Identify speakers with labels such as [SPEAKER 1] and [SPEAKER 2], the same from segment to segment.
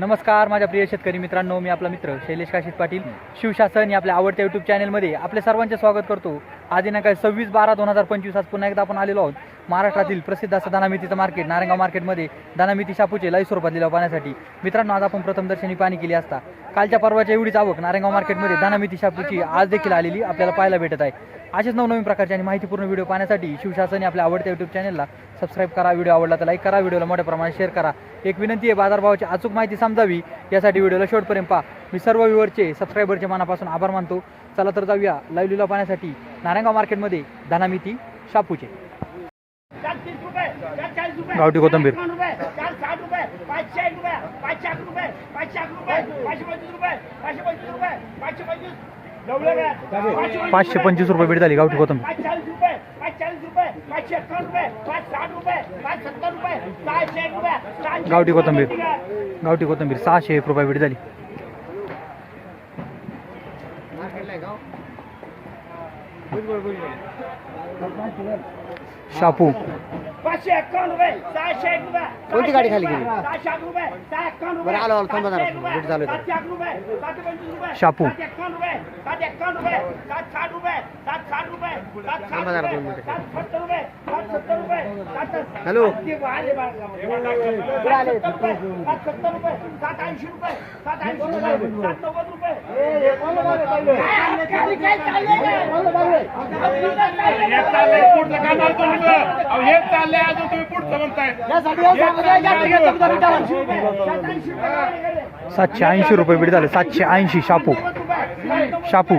[SPEAKER 1] नमस्कार माझ्या प्रिय शेतकरी मित्रांनो मी आपला मित्र शैलेश काशीत पाटील. शिवशासन या आपल्या आवडत्या यूट्यूब चॅनलमध्ये आपले सर्वांचे स्वागत करतो. आज दिनांक सव्वीस बारा दोन हजार पंचवीस आज पुन्हा एकदा आपण आलेलो आहोत. महाराष्ट्रातील प्रसिद्ध असं दानामितीचं मार्केट नारंगाव मार्केटमध्ये दानामिती शापूचे लाईव्ह स्वरूपात लिलाव पाहण्यासाठी. मित्रांनो आज आपण प्रथम दर्शनी पाणी केली असता. कालच्या परवाच्या एवढीच आवक नारंगाव मार्केटमध्ये दानामिती शापूची आज देखील आलेली आपल्याला पाहायला भेटत आहे. असेच नवनवीन प्रकारचे आणि माहितीपूर्ण व्हिडिओ पाहण्यासाठी शिवशासन आपल्या आवडत्या यूट्यूब चॅनलला सबस्क्राईब करा व्हिडिओ आवडला तर लाईक करा व्हिडिओला मोठ्या प्रमाणात शेअर करा. एक विनंती आहे बाजारभावाची अचूक माहिती समजावी यासाठी व्हिडिओला शेवटपर्यंत पहा. मी सर्व व्ह्युअरचे सबस्क्रायबरचे मनापासून आभार मानतो. चला तर जाऊया लाईव्ह लिलाव पाहण्यासाठी नारायणगाव मार्केटमध्ये धनामिती शापूचे.
[SPEAKER 2] गावठी कोथिंबीर.
[SPEAKER 1] पाचशे पंचवीस रुपये भेट झाली गावठी कोथंबीर गावठी कोथिंबीर. गावठी कोथंबीर सहाशे एक रुपये भेट झाली शापू
[SPEAKER 2] पाचशे एक्कावन्न रुपये सहाशे एक रुपये
[SPEAKER 3] कोणती गाडी खाली गेली?
[SPEAKER 2] सहाशे अकरा रुपये सहा एक्कावन्न
[SPEAKER 3] बरं,
[SPEAKER 2] रुपये
[SPEAKER 3] आलो, आलो, थांबा जरा.
[SPEAKER 2] सातशे एक रुपये. सातशे रुपये सातशे पंचवीस रुपये
[SPEAKER 1] शापू.
[SPEAKER 2] सातशे एक्कावन्न रुपये सात एक्कावन्न रुपये सात साठ रुपये सात साठ
[SPEAKER 3] थांबा जरा दोन मिनिटं. हॅलो.
[SPEAKER 2] चाललंय
[SPEAKER 4] अजून तुम्ही पुढचं म्हणताय
[SPEAKER 1] सातशे ऐंशी रुपये भेट झाले सातशे ऐंशी शापू शापू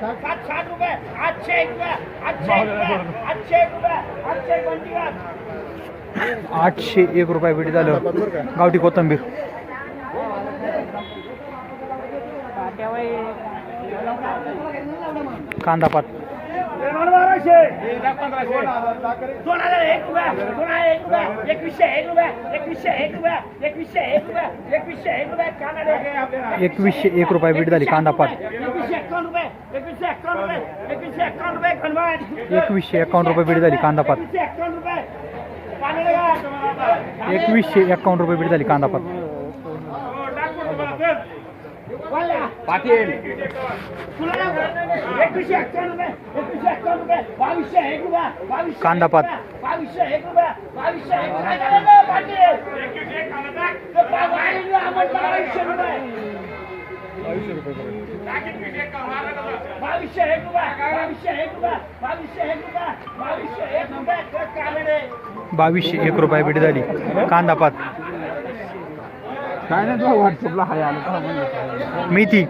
[SPEAKER 2] सात साठ रुपये आठशे एक रुपये आठशे एक रुपये आठशे एक रुपये आठशे पंचवीस
[SPEAKER 1] आठशे एक रुपये भेट झालं. गावठी कोथंबीर. कांदा पात.
[SPEAKER 2] बाराशे दोन हजार एक रुपया दोन हजार एक रुपया एकवीसशे एक रुपया एकवीसशे एक रुपया एकवीसशे एक रुपया एकवीसशे एक रुपया कांदा
[SPEAKER 1] एकवीसशे एक रुपये बीट झाली कांदा पाठ
[SPEAKER 2] एकवीसशे एकावन्न रुपये एकवीसशे एकावन्न रुपये एकवीसशे एकावन्न रुपये
[SPEAKER 1] एकवीसशे एकावन्न रुपये झाली कांदा पाठ
[SPEAKER 2] एकवीसशे एकावन्न रुपये
[SPEAKER 1] बीट झाली कांदा पात
[SPEAKER 4] पाटील
[SPEAKER 1] कांदा
[SPEAKER 2] एक
[SPEAKER 1] पात.
[SPEAKER 2] बावीसशे एक रुपये
[SPEAKER 1] भेट झाली कांदा पात
[SPEAKER 4] काय नाही तुला व्हॉट्सअपला हाय आलं
[SPEAKER 1] मेथी.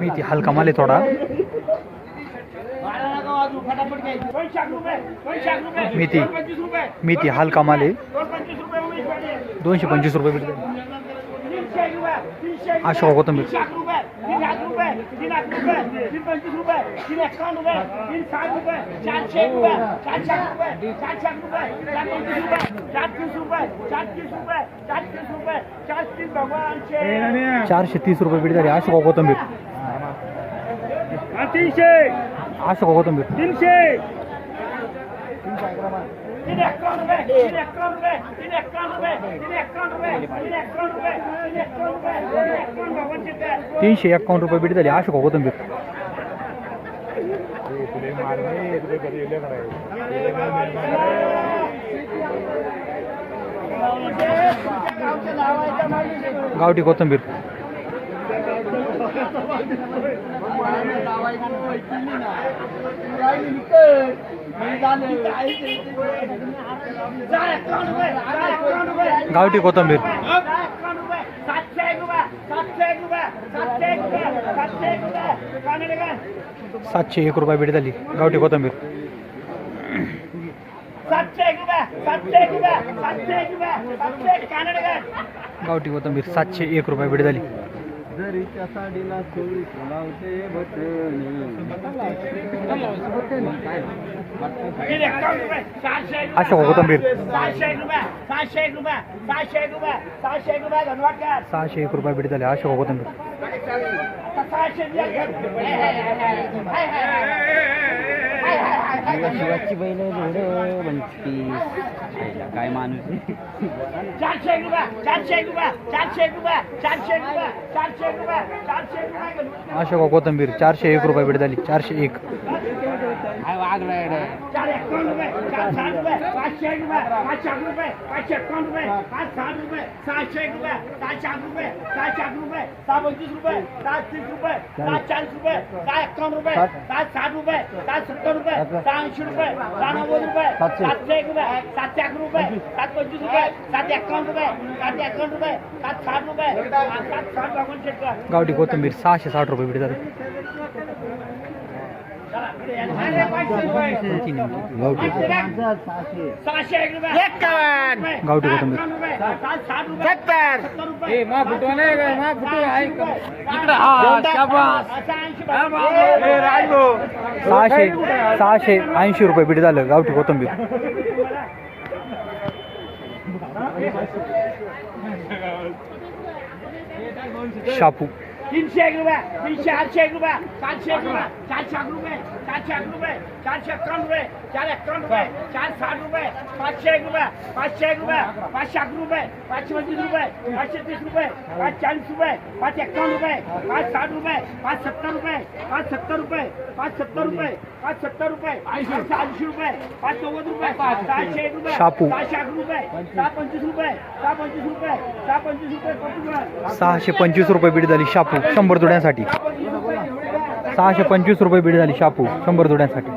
[SPEAKER 1] मेथी हलका माल आहे थोडा मेथी. मेथी हलका माल. आहे. दोनशे पंचवीस रुपये भेट झाली
[SPEAKER 2] तीनशे एक रुपये, तीनशे एक
[SPEAKER 1] अशोक कोथिंबीर.
[SPEAKER 2] तीन लाख रुपये, तीन लाख रुपये, तीन पंचवीस रुपये, तीन एकावन्न रुपये, तीन साठ रुपये, चारशे एक रुपये, चारशे अकरा रुपये, चारशे अकरा रुपये, चार पंचवीस रुपये, चार तीस रुपये, चार तीस रुपये, चार तीस रुपये, चार तीस भगवानचे.
[SPEAKER 1] चारशे तीस रुपये भेट झाली अशोक कोथंबीर
[SPEAKER 4] तीनशे.
[SPEAKER 1] अशोक कोथंबीर
[SPEAKER 4] तीनशे.
[SPEAKER 1] तीनशे एकावन्न रुपये भेट झाली. अशोक कोथंबीर.
[SPEAKER 2] गावचं
[SPEAKER 1] गावठी कोथंबीर. गावठी कोथंबीर.
[SPEAKER 2] सातशे एक रुपये
[SPEAKER 1] भेट झाली. गावठी कोथंबीर. गावठी कोथंबीर सातशे एक रुपये भेट झाली.
[SPEAKER 3] जरीच्या साडीला चोळी लावते
[SPEAKER 2] तीन एकावन्न रुपये सहाशे एक
[SPEAKER 1] अशोक कोथिंबीर.
[SPEAKER 2] सहाशे एक रुपये सहाशे एक रुपये सहाशे एक रुपये सहाशे एक रुपये धन्यवाद कर
[SPEAKER 1] सहाशे एक रुपये बीड झाले अशोक कोथंबीर.
[SPEAKER 2] सहाशे
[SPEAKER 3] शिवाची बैल जोड म्हणती काय माणूस
[SPEAKER 2] चारशे एक रुपये चारशे एक रुपये चारशे एक रुपये चारशे एक रुपये चारशे रुपये चारशे एक रुपये.
[SPEAKER 1] अशोक कोथंबीर चारशे एक रुपये बीड झाली चारशे एक.
[SPEAKER 2] चार एकावन्न रुपये चार साठ रुपये पाचशे एक रुपये पाचशे अकरा रुपये पाचशे एकावन्न रुपये पाच साठ रुपये सहाशे एक रुपये सहाशे अकरा रुपये सहाशे अकरा रुपये सहा पंचवीस रुपये सहा तीस रुपये सहा चाळीस रुपये सहा एकावन्न रुपये सहा साठ रुपये सहा सत्तर रुपये सहा ऐंशी रुपये सहा नव्वद रुपये सातशे. एक रुपये सातशे अकरा रुपये सात पंचवीस रुपये सात एकावन्न रुपये सात एकावन्न रुपये सात साठ रुपये सात साठ
[SPEAKER 1] गावठी कोथंबीर सहाशे साठ रुपये बीड झाली
[SPEAKER 2] अरे पाचशे रुपये सहाशे एक रुपये एकावन्न
[SPEAKER 1] गावठी कोथिंबीर.
[SPEAKER 2] सत्तर
[SPEAKER 1] सहाशे सहाशे ऐंशी रुपये बीड झालं गावठी कोथंबीर शापू
[SPEAKER 2] तीनशे एक रुपये तीनशे आठशे एक रुपये सातशे एक रुपये चारशे अकरा रुपये चारशे अकरा रुपये चारशे अकरा रुपये चार एकावन्न रुपये चार साठ रुपये पाचशे एक रुपये पाचशे एक रुपये पाचशे अकरा रुपये पाचशे पंचवीस रुपये पाचशे तीस रुपये पाच चाळीस रुपये पाच एकावन्न रुपये पाच साठ रुपये पाच सत्तर रुपये पाच सत्तर रुपये पाच सत्तर रुपये पाच सत्तर रुपये ऐंशी रुपये पाच नव्वद रुपये सहाशे एक रुपये. सहाशे अकरा रुपये सहा पंचवीस रुपये सहा पंचवीस रुपये सहा पंचवीस रुपये
[SPEAKER 1] सहाशे पंचवीस रुपये बीड झाली शापू शापू शंभर जोड्यांसाठी. सहाशे पंचवीस रुपये बीड झाली शापू शंभर जोड्यांसाठी.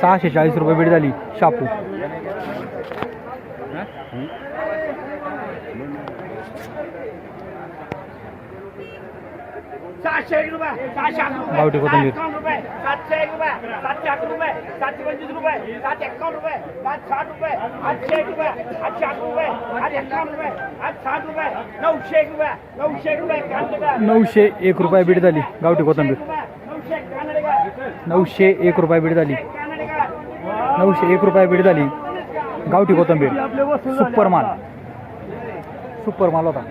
[SPEAKER 1] सहाशे चाळीस रुपये बीड झाली शापू.
[SPEAKER 2] सहाशे एक रुपये सहाशे रुपये
[SPEAKER 1] कोथिंबीर.
[SPEAKER 2] एकावन्न रुपये सातशे एक रुपये सातशे रुपये सातशे पंचवीस रुपये सात एकावन्न रुपये सात साठ रुपये आठशे एक रुपये आठशे रुपये आठ एकावन्न रुपये आठ साठ रुपये नऊशे एक रुपये नऊशे एक रुपये
[SPEAKER 1] नऊशे एक रुपये बीड झाली. गावठी कोथंबीर.
[SPEAKER 2] नऊशे एक
[SPEAKER 1] रुपये बीड झाली. नऊशे एक रुपये बीड झाली. गावठी कोथंबीर. सुपर माल. सुपर माल होता.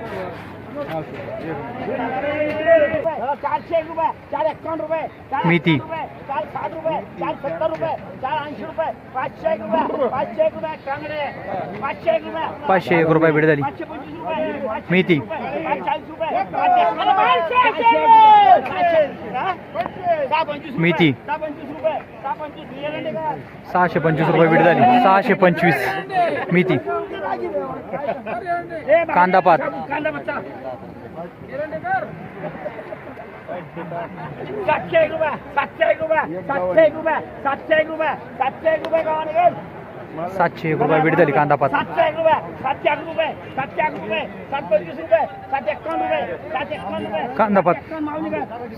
[SPEAKER 2] चारशे एक रुपये चार एकावन्न रुपये चार
[SPEAKER 1] मेथी.
[SPEAKER 2] रुपये चार साठ रुपये चार सत्तर रुपये चार ऐंशी रुपये पाचशे एक रुपये पाचशे एक रुपये कांगडे पाचशे एक रुपये
[SPEAKER 1] पाचशे एक रुपये बीड झाली.
[SPEAKER 2] पाचशे पंचवीस रुपये
[SPEAKER 1] मेथी.
[SPEAKER 2] चाळीस रुपये
[SPEAKER 1] मेथी. सहाशे पंचवीस रुपये बीड झाली. सहाशे पंचवीस. मेथी कांदा पात.
[SPEAKER 2] सातशे एक रुपये सातशे एक रुपये सातशे एक रुपये सातशे एक रुपये सातशे एक रुपये गावाने
[SPEAKER 1] सातशे एक रुपये बीड झाली कांदा पात
[SPEAKER 2] सातशे एक रुपये सातशे अकरा रुपये सातशे अकरा रुपये सात पंचवीस रुपये सात एकावन्न रुपये सात एकावन्न रुपये
[SPEAKER 1] कांदा पात.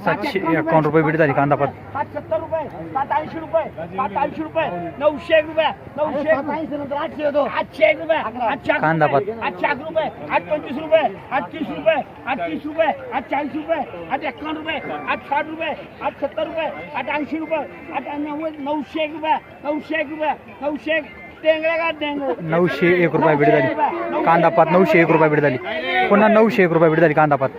[SPEAKER 1] सातशे
[SPEAKER 2] एकावन्न
[SPEAKER 1] रुपये बीड झाली कांदा पात
[SPEAKER 2] सात सत्तर रुपये सात ऐंशी रुपये सात ऐंशी रुपये नऊशे एक रुपये नऊशे एक रुपये आठशे येतो आठशे एक रुपये आठशे
[SPEAKER 1] कांदा पात.
[SPEAKER 2] आठशे अकरा रुपये आठ पंचवीस रुपये आठ तीस रुपये आठ तीस रुपये आठ चाळीस रुपये आठ एकावन्न रुपये आठ साठ रुपये आठ सत्तर रुपये आठ ऐंशी रुपये आठ नव्वद नऊशे एक रुपये नऊशे एक रुपये नऊशे एक
[SPEAKER 1] नऊशे एक रुपये बीड झाली. कांदा पात नऊशे एक रुपये बीड झाली. पुन्हा नऊशे एक रुपये बीड झाली कांदा पात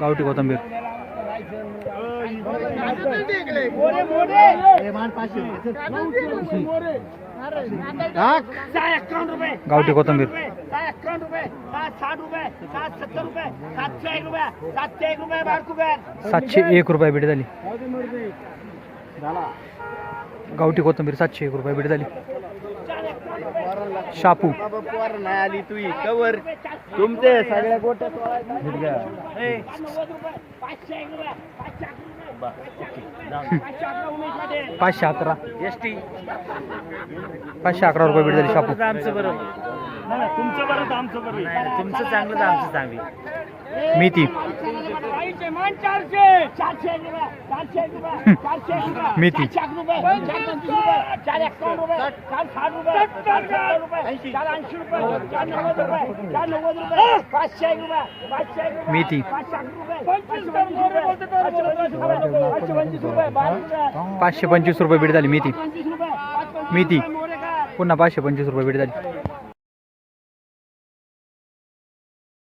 [SPEAKER 1] गावठी कोथंबीर. गावठी कोथंबीर.
[SPEAKER 2] एकावन्न रुपये साठ रुपये सत्तर रुपये सातशे एक रुपये सातशे एक रुपये
[SPEAKER 1] सातशे एक रुपये झाली. गावठी कोथंबीर सातशे एक रुपये भेट झाली. शापू.
[SPEAKER 3] नाही आली तू कवर. तुमचे सगळ्या गोट्या
[SPEAKER 2] पाचशे अकरा पाचशे
[SPEAKER 3] एस टी
[SPEAKER 1] पाचशे अकरा रुपये भेट झाली शापू.
[SPEAKER 3] आमचं बरं.
[SPEAKER 2] नाही, नाही, तुमचं बरं तर आमचं बरं.
[SPEAKER 3] नाही तुमचं चांगलं तर आमचं चांगलं.
[SPEAKER 1] मेथी मेथी.
[SPEAKER 2] पंचवीस रुपये पाचशे
[SPEAKER 1] मेथी.
[SPEAKER 2] पाचशे पंचवीस रुपये पाचशे
[SPEAKER 1] भेट झाली मेथी मेथी. पुन्हा पाचशे पंचवीस रुपये भेट झाली